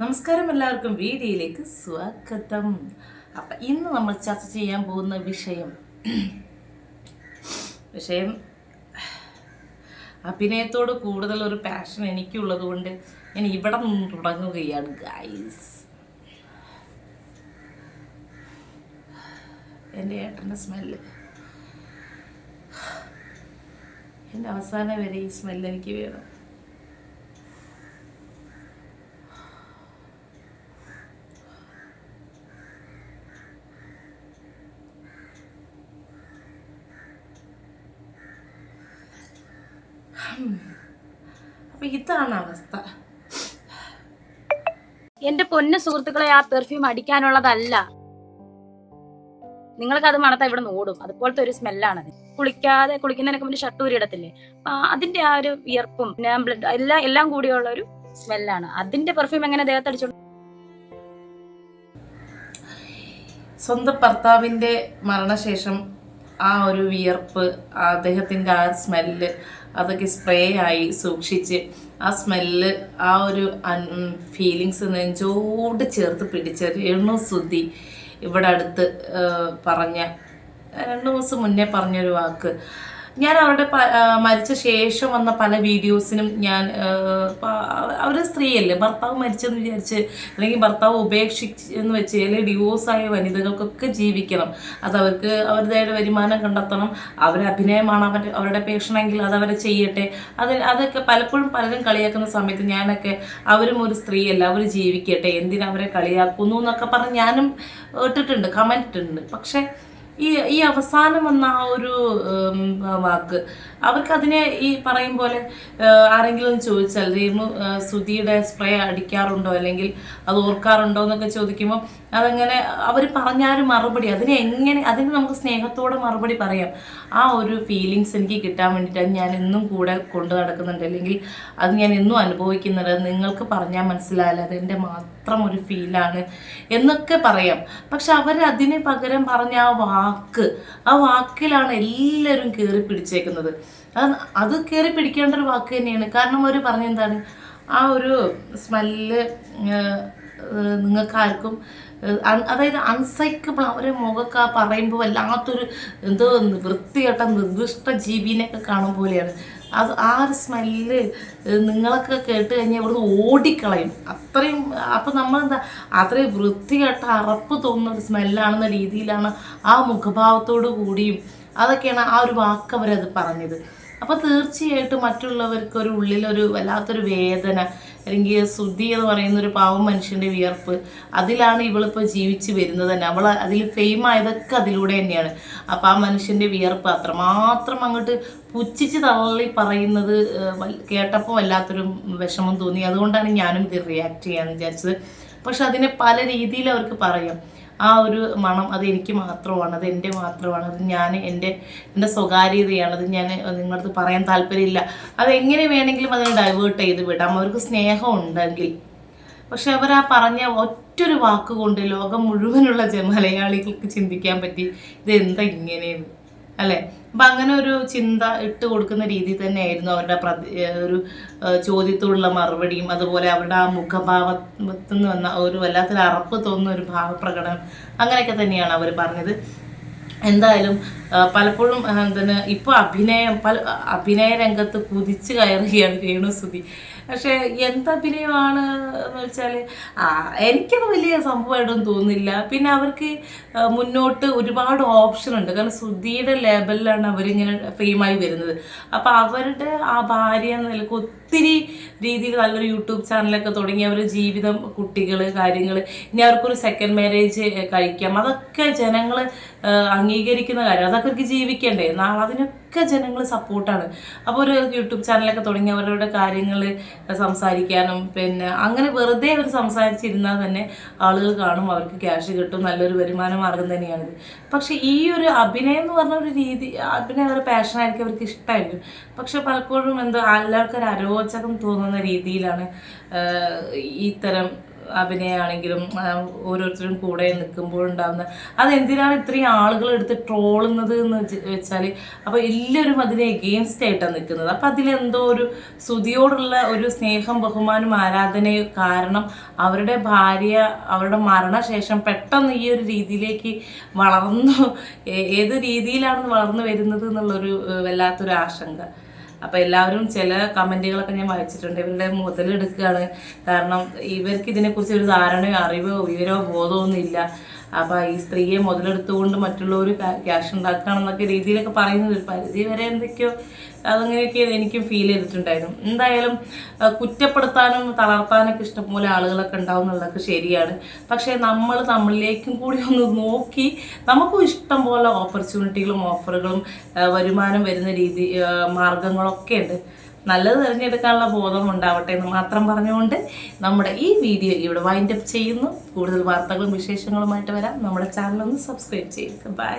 നമസ്കാരം എല്ലാവർക്കും വീഡിയോയിലേക്ക് സ്വാഗതം. അപ്പം ഇന്ന് നമ്മൾ ചർച്ച ചെയ്യാൻ പോകുന്ന വിഷയം വിഷയം അഭിനയത്തോട് കൂടുതൽ ഒരു പാഷൻ എനിക്കുള്ളത് കൊണ്ട് ഞാൻ ഇവിടെ നിന്ന് തുടങ്ങുകയാണ് ഗൈസ് എന്റെ ഏട്ടന്റെ സ്മെല്ല് എന്റെ അവസാനം വരെ ഈ സ്മെല്ല് എനിക്ക് വേണം. അപ്പം ഇതാണ് അവസ്ഥ. എന്റെ പൊന്ന സുഹൃത്തുക്കളെ ആ പെർഫ്യൂം അടിക്കാനുള്ളതല്ല. നിങ്ങൾക്ക് അത് മണത്താ ഇവിടെ ഓടും. അതുപോലത്തെ ഒരു സ്മെല്ലാണ് അത് കുളിക്കാതെ കുളിക്കുന്നതിനൊക്കെ മുന്നേ ഷട്ടൂരി ഇടത്തില്ലേ? അപ്പൊ അതിന്റെ ആ ഒരു വിയർപ്പും ബ്ലഡ് എല്ലാം എല്ലാം കൂടിയുള്ള ഒരു സ്മെല്ലാണ് അതിന്റെ പെർഫ്യൂം എങ്ങനെ ദേഹത്ത് ദേഹത്തടിച്ചോണ്ട് സ്വന്തം ഭർത്താവിന്റെ മരണശേഷം ആ ഒരു വിയർപ്പ് അദ്ദേഹത്തിന്റെ ആ സ്മെല്ല് അതൊക്കെ സ്പ്രേ ആയി സൂക്ഷിച്ച് ആ സ്മെല്ല് ആ ഒരു ഫീലിങ്സ് നെഞ്ചോട് ചേർത്ത് പിടിച്ച രേണു സുധി ഇവിടെ അടുത്ത് പറഞ്ഞ രണ്ട് ദിവസം മുന്നേ പറഞ്ഞൊരു വാക്ക്. ഞാൻ അവരുടെ മരിച്ച ശേഷം വന്ന പല വീഡിയോസിനും ഞാൻ അവർ സ്ത്രീയല്ലേ ഭർത്താവ് മരിച്ചെന്ന് വിചാരിച്ച് അല്ലെങ്കിൽ ഭർത്താവ് ഉപേക്ഷിച്ച് എന്ന് വെച്ച് അല്ലെങ്കിൽ ഡിവോഴ്സായ വനിതകൾക്കൊക്കെ ജീവിക്കണം. അത് അവർക്ക് അവരുടേതായ വരുമാനം കണ്ടെത്തണം. അവരെ അഭിനയമാണ് അവർ അവരുടെ പേഷണമെങ്കിൽ അത് അവരെ ചെയ്യട്ടെ. അത് അതൊക്കെ പലപ്പോഴും പലരും കളിയാക്കുന്ന സമയത്ത് ഞാനൊക്കെ അവരും ഒരു സ്ത്രീയല്ല അവർ ജീവിക്കട്ടെ എന്തിനവരെ കളിയാക്കുന്നു എന്നൊക്കെ പറഞ്ഞ് ഞാനും ഇട്ടിട്ടുണ്ട് കമന്റ് ഇട്ടിട്ടുണ്ട്. പക്ഷേ ഈ ഈ അവസാനം വന്ന ആ ഒരു വാക്ക് അവർക്ക് അതിനെ ഈ പറയും പോലെ ആരെങ്കിലും ചോദിച്ചാൽ ആ, സുധിയുടെ സ്പ്രേ അടിക്കാറുണ്ടോ? അല്ലെങ്കിൽ അത് ഓർക്കാറുണ്ടോ? എന്നൊക്കെ ചോദിക്കുമ്പോൾ അതങ്ങനെ അവർ പറഞ്ഞാലും മറുപടി അതിനെ എങ്ങനെ അതിന് നമുക്ക് സ്നേഹത്തോടെ മറുപടി പറയാം. ആ ഒരു ഫീലിങ്സ് എനിക്ക് കിട്ടാൻ വേണ്ടിയിട്ട് ഞാൻ എന്നും കൂടെ കൊണ്ടു നടക്കുന്നുണ്ട്. അല്ലെങ്കിൽ അത് ഞാൻ എന്നും അനുഭവിക്കുന്നുണ്ട് നിങ്ങൾക്ക് പറഞ്ഞാൽ മനസ്സിലായാലും അതെന്റെ മാത്രം ഒരു ഫീലാണ് എന്നൊക്കെ പറയാം. പക്ഷെ അവർ അതിന് പകരം പറഞ്ഞ ആ വാക്ക് ആ വാക്കിലാണ് എല്ലാവരും കയറി പിടിച്ചേക്കുന്നത്. അത് അത് കയറി പിടിക്കേണ്ട ഒരു വാക്ക് തന്നെയാണ്. കാരണം അവർ പറഞ്ഞെന്താണ് ആ ഒരു സ്മെല്ല് നിങ്ങൾക്ക് ആർക്കും അതായത് അൺസൈക്കബിൾ അവരെ മുഖമൊക്കെ പറയുമ്പോൾ വല്ലാത്തൊരു എന്തോ വൃത്തികെട്ട നിർദ്ദിഷ്ട ജീവിനെയൊക്കെ കാണും പോലെയാണ്. അത് ആ ഒരു സ്മെല്ല് നിങ്ങളൊക്കെ കേട്ട് കഴിഞ്ഞാൽ ഇവിടുന്ന് ഓടിക്കളയും. അത്രയും അപ്പം നമ്മളെന്താ അത്രയും വൃത്തികെട്ട അറപ്പ് തോന്നുന്ന ഒരു സ്മെല്ലാണെന്ന രീതിയിലാണ് ആ മുഖഭാവത്തോടു കൂടിയും അതൊക്കെയാണ് ആ ഒരു വാക്ക് അവരത് പറഞ്ഞത്. അപ്പോൾ തീർച്ചയായിട്ടും മറ്റുള്ളവർക്ക് ഒരു ഉള്ളിലൊരു വല്ലാത്തൊരു വേദന അല്ലെങ്കിൽ ശ്രുതി എന്ന് പറയുന്ന ഒരു പാവം മനുഷ്യന്റെ വിയർപ്പ് അതിലാണ് ഇവളിപ്പോൾ ജീവിച്ച് വരുന്നത് തന്നെ. അവൾ അതിൽ ഫെയിം ആയതൊക്കെ അതിലൂടെ തന്നെയാണ്. അപ്പോൾ ആ മനുഷ്യന്റെ വിയർപ്പ് അത്രമാത്രം അങ്ങോട്ട് പുച്ഛിച്ച് തള്ളി പറയുന്നത് കേട്ടപ്പോൾ വല്ലാത്തൊരു വിഷമം തോന്നി. അതുകൊണ്ടാണ് ഞാനും ഇത് റിയാക്ട് ചെയ്യാന്ന് വിചാരിച്ചത്. പക്ഷെ അതിനെ പല രീതിയിൽ അവർക്ക് പറയാം. ആ ഒരു മണം അത് എനിക്ക് മാത്രമാണ് അത് എന്റെ മാത്രമാണ് അത് ഞാൻ എന്റെ എന്റെ സ്വകാര്യതയാണ് അത് ഞാൻ നിങ്ങളടുത്ത് പറയാൻ താല്പര്യമില്ല. അത് എങ്ങനെ വേണമെങ്കിലും അതിനെ ഡൈവേർട്ട് ചെയ്ത് വിടാം. അവർക്ക് സ്നേഹം ഉണ്ടെങ്കിൽ. പക്ഷെ അവർ ആ പറഞ്ഞ ഒറ്റൊരു വാക്കുകൊണ്ട് ലോകം മുഴുവനുള്ള മലയാളികൾക്ക് ചിന്തിക്കാൻ പറ്റി ഇത് എന്താ ഇങ്ങനെയെന്ന്? അല്ലേ? അപ്പം അങ്ങനെ ഒരു ചിന്ത ഇട്ട് കൊടുക്കുന്ന രീതി തന്നെയായിരുന്നു അവരുടെ ഒരു ചോദ്യത്തോടുള്ള മറുപടിയും അതുപോലെ അവരുടെ ആ മുഖഭാവത്തിൽ നിന്ന് വന്ന ഒരു വല്ലാത്തൊരു അറപ്പ് തോന്നുന്ന ഒരു ഭാവപ്രകടനം അങ്ങനെയൊക്കെ തന്നെയാണ് അവർ പറഞ്ഞത്. എന്തായാലും പലപ്പോഴും എന്താണ് ഇപ്പോൾ അഭിനയം പല അഭിനയ രംഗത്ത് കുതിച്ചു കയറുകയാണ് പക്ഷെ എന്ത് അഭിനയമാണ് എന്ന് വെച്ചാൽ എനിക്കത് വലിയ സംഭവമായിട്ടൊന്നും തോന്നുന്നില്ല. പിന്നെ അവർക്ക് മുന്നോട്ട് ഒരുപാട് ഓപ്ഷൻ ഉണ്ട്. കാരണം സുധിയുടെ ലെവലിലാണ് അവരിങ്ങനെ ഫെയിമായി വരുന്നത്. അപ്പോൾ അവരുടെ ആ ഭാര്യ എന്ന നിലയ്ക്ക് ഒത്തിരി രീതിയിൽ നല്ലൊരു യൂട്യൂബ് ചാനലൊക്കെ തുടങ്ങി അവരുടെ ജീവിതം കുട്ടികൾ കാര്യങ്ങൾ ഇനി അവർക്കൊരു സെക്കൻഡ് മാരേജ് കഴിക്കാം. അതൊക്കെ ജനങ്ങൾ അംഗീകരിക്കുന്ന കാര്യം അതൊക്കെ അവർക്ക് ജീവിക്കണ്ടേ? നാളെ അതിനൊക്കെ ജനങ്ങൾ സപ്പോർട്ടാണ്. അപ്പോൾ ഒരു യൂട്യൂബ് ചാനലൊക്കെ തുടങ്ങി അവരുടെ കാര്യങ്ങൾ സംസാരിക്കാനും പിന്നെ അങ്ങനെ വെറുതെ അവർ സംസാരിച്ചിരുന്നാൽ തന്നെ ആളുകൾ കാണും അവർക്ക് ക്യാഷ് കിട്ടും നല്ലൊരു വരുമാന മാർഗം തന്നെയാണിത്. പക്ഷേ ഈ ഒരു അഭിനയം എന്ന് പറഞ്ഞ ഒരു രീതി അഭിനയം അവരുടെ പാഷനായിരിക്കും അവർക്ക് ഇഷ്ടമായിരിക്കും പക്ഷെ പലപ്പോഴും എന്തോ എല്ലാവർക്കും ഒരു അരോചകം തോന്നുന്ന രീതിയിലാണ് ഇത്തരം അഭിനയമാണെങ്കിലും ഓരോരുത്തരും കൂടെ നിൽക്കുമ്പോഴുണ്ടാകുന്ന അതെന്തിനാണ് ഇത്രയും ആളുകൾ എടുത്ത് ട്രോളുന്നത് എന്ന് വെച്ച് വെച്ചാൽ അപ്പോൾ എല്ലാവരും അതിനെ എഗെയിൻസ്റ്റ് ആയിട്ടാണ് നിൽക്കുന്നത്. അപ്പോൾ അതിലെന്തോ ഒരു സ്തുതിയോടുള്ള ഒരു സ്നേഹം ബഹുമാനം ആരാധനയും കാരണം അവരുടെ ഭാര്യ അവരുടെ മരണശേഷം പെട്ടെന്ന് ഈ ഒരു രീതിയിലേക്ക് വളർന്നു ഏത് രീതിയിലാണ് വളർന്നു വരുന്നത് എന്നുള്ളൊരു വല്ലാത്തൊരു ആശങ്ക. അപ്പോൾ എല്ലാവരും ചില കമന്റുകളൊക്കെ ഞാൻ വായിച്ചിട്ടുണ്ട്. ഇവരുടെ മുതലെടുക്കുകയാണ് കാരണം ഇവർക്ക് ഇതിനെക്കുറിച്ച് ഒരു ധാരണയോ അറിവോ വിവരമോ ബോധമോ ഒന്നും ഇല്ല അപ്പോൾ ഈ സ്ത്രീയെ മുതലെടുത്തുകൊണ്ട് മറ്റുള്ളവർ ക്യാഷ് ഉണ്ടാക്കുകയാണെന്നൊക്കെ രീതിയിലൊക്കെ പറയുന്നത് ഒരു പരിധി വരെ എന്തൊക്കെയോ അതങ്ങനെയൊക്കെ എനിക്കും ഫീൽ ചെയ്തിട്ടുണ്ടായിരുന്നു. എന്തായാലും കുറ്റപ്പെടുത്താനും തളർത്താനൊക്കെ ഇഷ്ടംപോലെ ആളുകളൊക്കെ ഉണ്ടാവും എന്നുള്ളതൊക്കെ ശരിയാണ്. പക്ഷേ നമ്മൾ നമ്മളിലേക്കും കൂടി ഒന്ന് നോക്കി നമുക്കും ഇഷ്ടം പോലെ ഓപ്പർച്യൂണിറ്റികളും ഓഫറുകളും വരുമാനം വരുന്ന രീതി മാർഗങ്ങളൊക്കെ ഉണ്ട്. നല്ലത് തിരഞ്ഞെടുക്കാനുള്ള ബോധം ഉണ്ടാവട്ടെ എന്ന് മാത്രം പറഞ്ഞുകൊണ്ട് നമ്മുടെ ഈ വീഡിയോ ഇവിടെ വൈൻഡപ്പ് ചെയ്യുന്നു. കൂടുതൽ വാർത്തകളും വിശേഷങ്ങളുമായിട്ട് വരാം. നമ്മുടെ ചാനൽ ഒന്ന് സബ്സ്ക്രൈബ് ചെയ്യുക. ബൈ